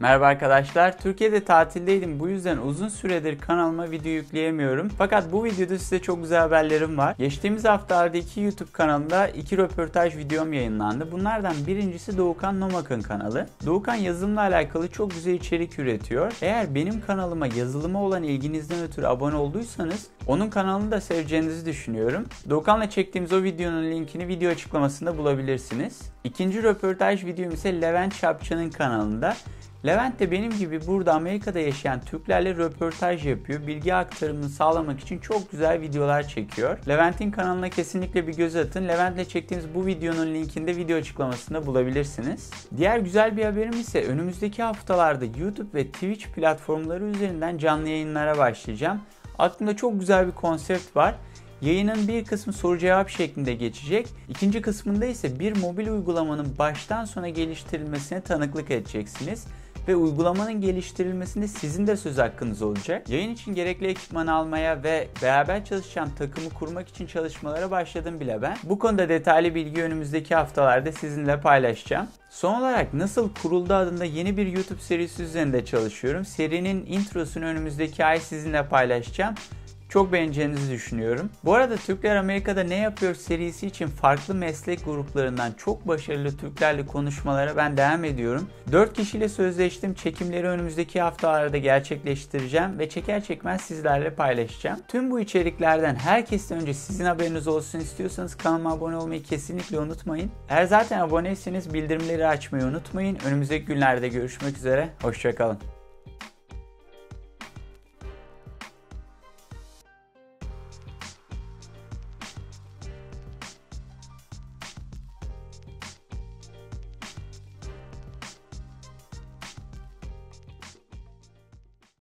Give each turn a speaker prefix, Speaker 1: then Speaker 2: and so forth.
Speaker 1: Merhaba arkadaşlar. Türkiye'de tatildeydim. Bu yüzden uzun süredir kanalıma video yükleyemiyorum. Fakat bu videoda size çok güzel haberlerim var. Geçtiğimiz haftalarda iki YouTube kanalında iki röportaj videom yayınlandı. Bunlardan birincisi Doğukan Nomak'ın kanalı. Doğukan yazılımla alakalı çok güzel içerik üretiyor. Eğer benim kanalıma yazılıma olan ilginizden ötürü abone olduysanız onun kanalını da seveceğinizi düşünüyorum. Doğukan'la çektiğimiz o videonun linkini video açıklamasında bulabilirsiniz. İkinci röportaj videom ise Levent Çapçı'nın kanalında. Levent de benim gibi burada Amerika'da yaşayan Türklerle röportaj yapıyor. Bilgi aktarımını sağlamak için çok güzel videolar çekiyor. Levent'in kanalına kesinlikle bir göz atın. Levent'le çektiğimiz bu videonun linkini de video açıklamasında bulabilirsiniz. Diğer güzel bir haberim ise önümüzdeki haftalarda YouTube ve Twitch platformları üzerinden canlı yayınlara başlayacağım. Aklımda çok güzel bir konsept var. Yayının bir kısmı soru cevap şeklinde geçecek. İkinci kısmında ise bir mobil uygulamanın baştan sona geliştirilmesine tanıklık edeceksiniz ve uygulamanın geliştirilmesinde sizin de söz hakkınız olacak. Yayın için gerekli ekipmanı almaya ve beraber çalışacağım takımı kurmak için çalışmalara başladım bile ben. Bu konuda detaylı bilgi önümüzdeki haftalarda sizinle paylaşacağım. Son olarak Nasıl Kuruldu adında yeni bir YouTube serisi üzerinde çalışıyorum. Serinin introsunu önümüzdeki ay sizinle paylaşacağım çok beğeneceğinizi düşünüyorum. Bu arada Türkler Amerika'da ne yapıyor serisi için farklı meslek gruplarından çok başarılı Türklerle konuşmalara ben devam ediyorum. 4 kişiyle sözleştim. Çekimleri önümüzdeki haftalarda gerçekleştireceğim ve çeker çekmez sizlerle paylaşacağım. Tüm bu içeriklerden herkesten önce sizin haberiniz olsun istiyorsanız kanalıma abone olmayı kesinlikle unutmayın. Eğer zaten aboneyseniz bildirimleri açmayı unutmayın. Önümüzdeki günlerde görüşmek üzere. Hoşçakalın.